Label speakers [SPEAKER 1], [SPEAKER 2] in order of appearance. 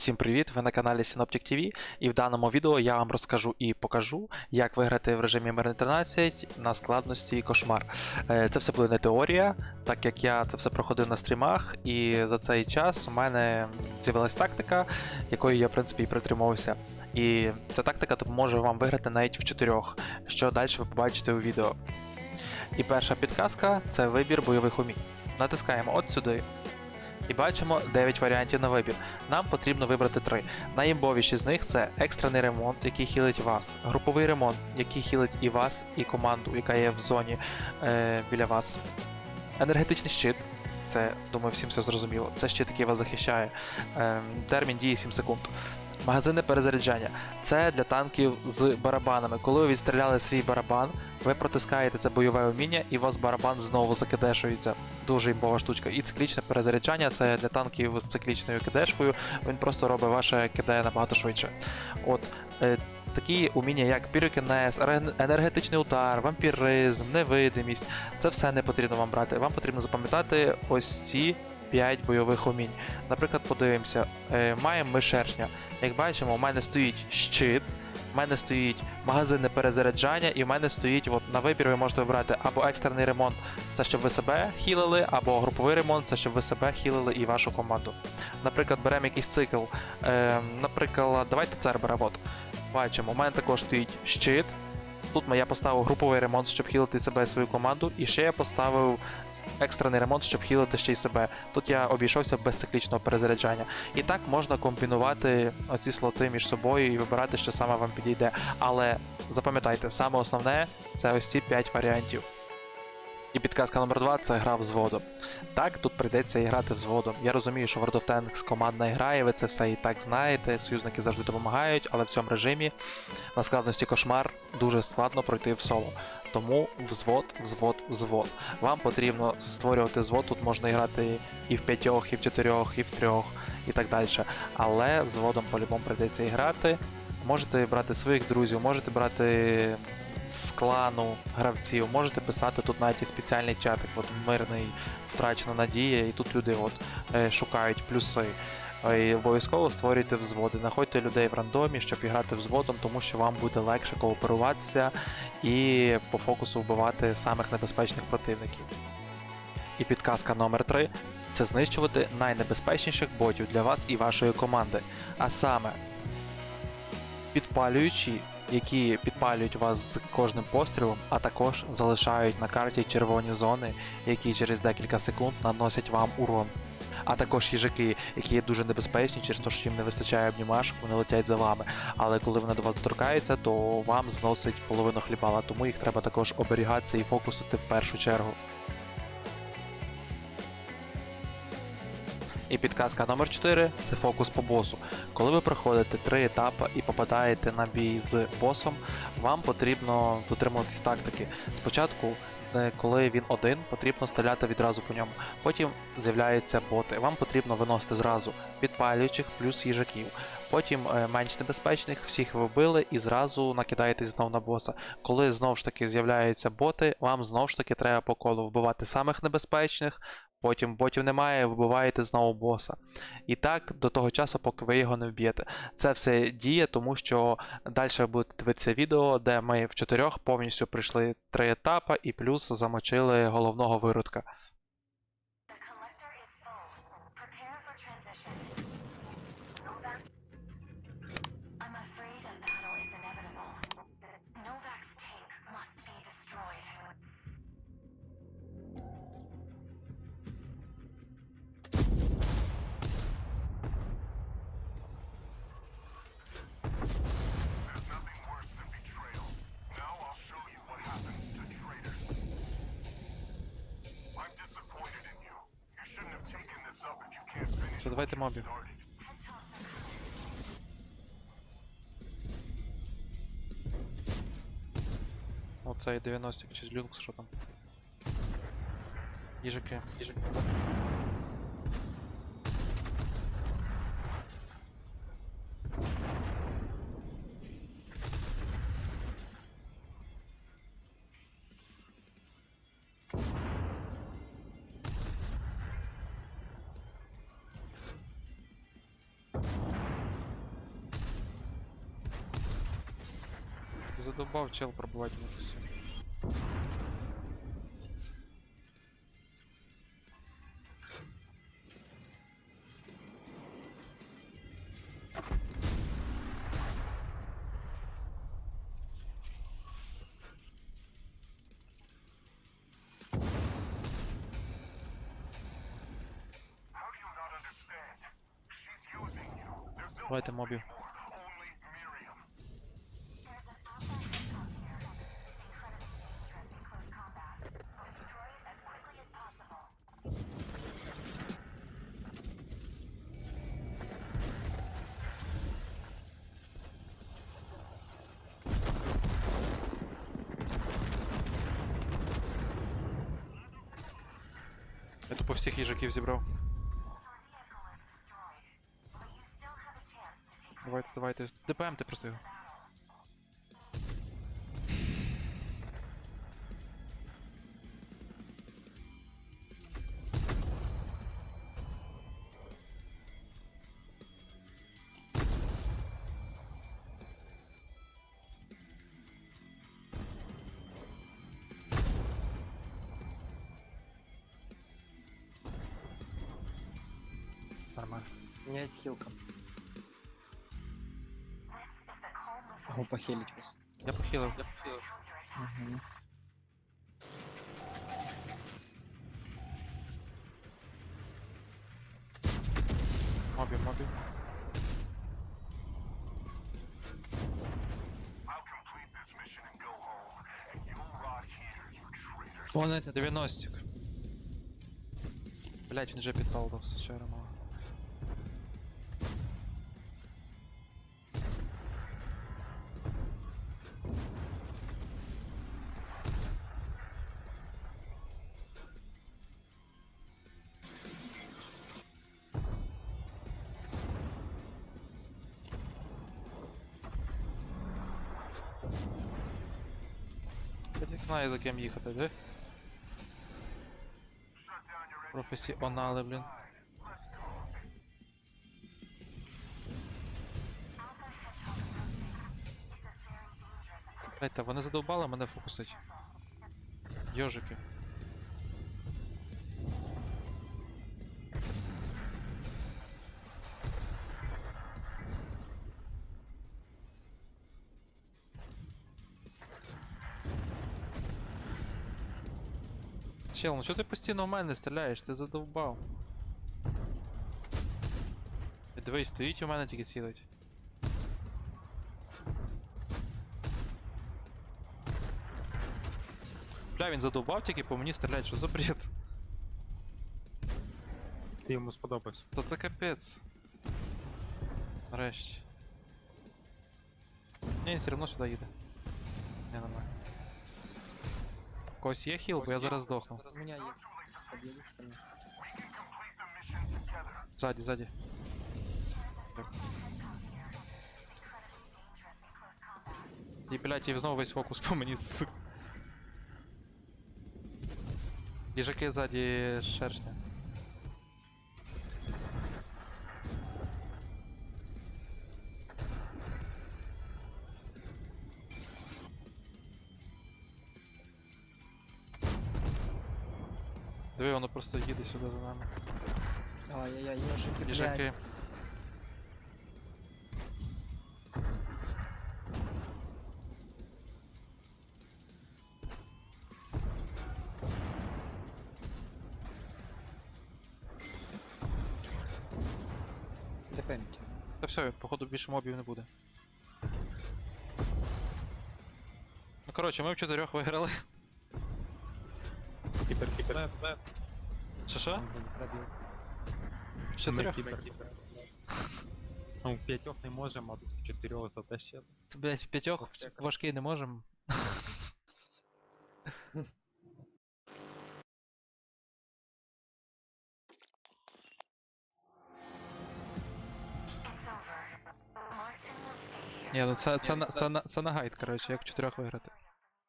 [SPEAKER 1] Всім привіт! Ви на каналі Synoptic TV і в даному відео я вам розкажу і покажу, як виграти в режимі Мир 13 на складності кошмар. Е, Це все буде не теорія, так як я це все проходив на стрімах, і за цей час у мене з'явилась тактика, якої я в принципі і притримувався. І ця тактика допоможе вам виграти навіть в чотирьох, що далі ви побачите у відео. І перша підказка це вибір бойових умінь. Натискаємо от сюди. І бачимо 9 варіантів на вибір. Нам потрібно вибрати 3. Найімбовіші з них це екстрений ремонт, який хілить вас, груповий ремонт, який хілить і вас, і команду, яка є в зоні е, біля вас. Енергетичний щит. Це, думаю, всім все зрозуміло. Це щит, який вас захищає. Е, термін дії 7 секунд. Магазини перезаряджання. Це для танків з барабанами. Коли ви відстріляли свій барабан, ви протискаєте це бойове уміння, і у вас барабан знову закидешується. Дуже імбова штучка. І циклічне перезаряджання це для танків з циклічною кидешкою. Він просто робить ваше кидає набагато швидше. От е, такі уміння, як пірокінез, енергетичний удар, вампіризм, невидимість. Це все не потрібно вам брати. Вам потрібно запам'ятати ось ці 5 бойових умінь. Наприклад, подивимося, е, маємо ми шершня. Як бачимо, у мене стоїть щит. У мене стоїть магазинне перезаряджання, і в мене стоїть от, на вибір ви можете вибрати або екстрений ремонт, це щоб ви себе хілили, або груповий ремонт, це щоб ви себе хілили і вашу команду. Наприклад, беремо якийсь цикл. Е, наприклад, давайте Цербера. От. Бачимо, у мене також стоїть щит. Тут я поставив груповий ремонт, щоб хілити себе і свою команду, і ще я поставив екстрений ремонт, щоб хілити ще й себе. Тут я обійшовся без циклічного перезаряджання. І так можна комбінувати оці слоти між собою і вибирати, що саме вам підійде. Але запам'ятайте, саме основне це ось ці 5 варіантів. І підказка номер 2 це гра взводом. Так, тут прийдеться і грати взводом. Я розумію, що World of Tanks командна гра, і ви це все і так знаєте, союзники завжди допомагають, але в цьому режимі на складності кошмар дуже складно пройти в соло. Тому взвод, взвод, взвод. Вам потрібно створювати взвод, тут можна грати і в п'ятьох, і в чотирьох, і в трьох, і так далі. Але взводом по-любому прийдеться і грати. Можете брати своїх друзів, можете брати з клану гравців, можете писати тут навіть і спеціальний чатик, от мирний втрачена надія, і тут люди от, е, шукають плюси. Е, І обов'язково створюйте взводи, знаходьте людей в рандомі, щоб грати взводом, тому що вам буде легше кооперуватися і по фокусу вбивати самих небезпечних противників. І підказка номер 3 це знищувати найнебезпечніших ботів для вас і вашої команди. А саме підпалюючі, які підпалюють вас з кожним пострілом, а також залишають на карті червоні зони, які через декілька секунд наносять вам урон. А також їжаки, які є дуже небезпечні через те, що їм не вистачає обнімашок, вони летять за вами. Але коли вони до вас доторкаються, то вам зносить половину хлібала, тому їх треба також оберігатися і фокусити в першу чергу. І підказка номер 4 це фокус по босу. Коли ви проходите три етапи і попадаєте на бій з босом, вам потрібно дотримуватись тактики. Спочатку, е, коли він один, потрібно стріляти відразу по ньому. Потім з'являються боти. Вам потрібно виносити зразу підпалюючих плюс їжаків. Потім е, менш небезпечних, всіх ви вбили і зразу накидаєтесь знов на боса. Коли знову ж таки з'являються боти, вам знову ж таки треба по колу вбивати самих небезпечних, потім ботів немає, вбиваєте знову боса. І так до того часу, поки ви його не вб'єте. Це все діє, тому що далі ви будете дивитися відео, де ми в чотирьох повністю пройшли три етапи і плюс замочили головного виродка. Давайте
[SPEAKER 2] you
[SPEAKER 1] мобів. Оцей 90 чи люкс, що там. Їжики, Їжаки. Задовбав чел пробувати мене постійно.
[SPEAKER 2] How do you. Not
[SPEAKER 1] Я тупо всіх їжаків зібрав. Давайте, давайте. ДПМ ти просто Нормально.
[SPEAKER 3] У меня есть хилка.
[SPEAKER 4] This is the calm of
[SPEAKER 3] Могу похилить вас.
[SPEAKER 1] Я похилив. Я похилив.
[SPEAKER 4] counterattack.
[SPEAKER 3] Угу.
[SPEAKER 1] Мобів, мобів.
[SPEAKER 2] I'll complete this mission and go home, and you'll rot here, you traitors.
[SPEAKER 3] Вон этот.
[SPEAKER 1] 90. Блять, він вже підпал до сучара мало. Знаю за ким їхати, де? Професіонали, блін. Блять, та вони задовбали мене фокусить. Йожики. Чел, ну чого ти постійно в мене стріляєш? Ти задовбав. Е, Дивись, стоїть у мене тільки цілить. Бля, він задовбав тільки по мені стрілять, що за бред?
[SPEAKER 5] Ти йому сподобався.
[SPEAKER 1] Та це капець. Нарешті. Ні, все одно сюди їде. Не, нормально. У Когось є хіл, бо я зараз здохну.
[SPEAKER 3] У меня есть. Победишь, конечно.
[SPEAKER 2] We can complete the mission together.
[SPEAKER 1] Ззаді, ззаді. І, блядь, і знову весь фокус по мені, сук. Їжаки ззаді шершня. Просто їде сюди за нами.
[SPEAKER 3] Ай-яй-яй, ежики, блядь.
[SPEAKER 1] Їжаки. Та все, походу більше мобів не буде. Ну коротше, ми в чотирьох виграли.
[SPEAKER 5] Кіпер, кіпер.
[SPEAKER 1] Що що? Чотирьох?
[SPEAKER 5] Ну, в п'ятьох не можемо, а тут в чотирьох затащили.
[SPEAKER 1] Блять, в п'ятьох в важкий не можемо. Ні, ну це, це, на- це, на- це на гайд, коротше, як чотирьох виграти.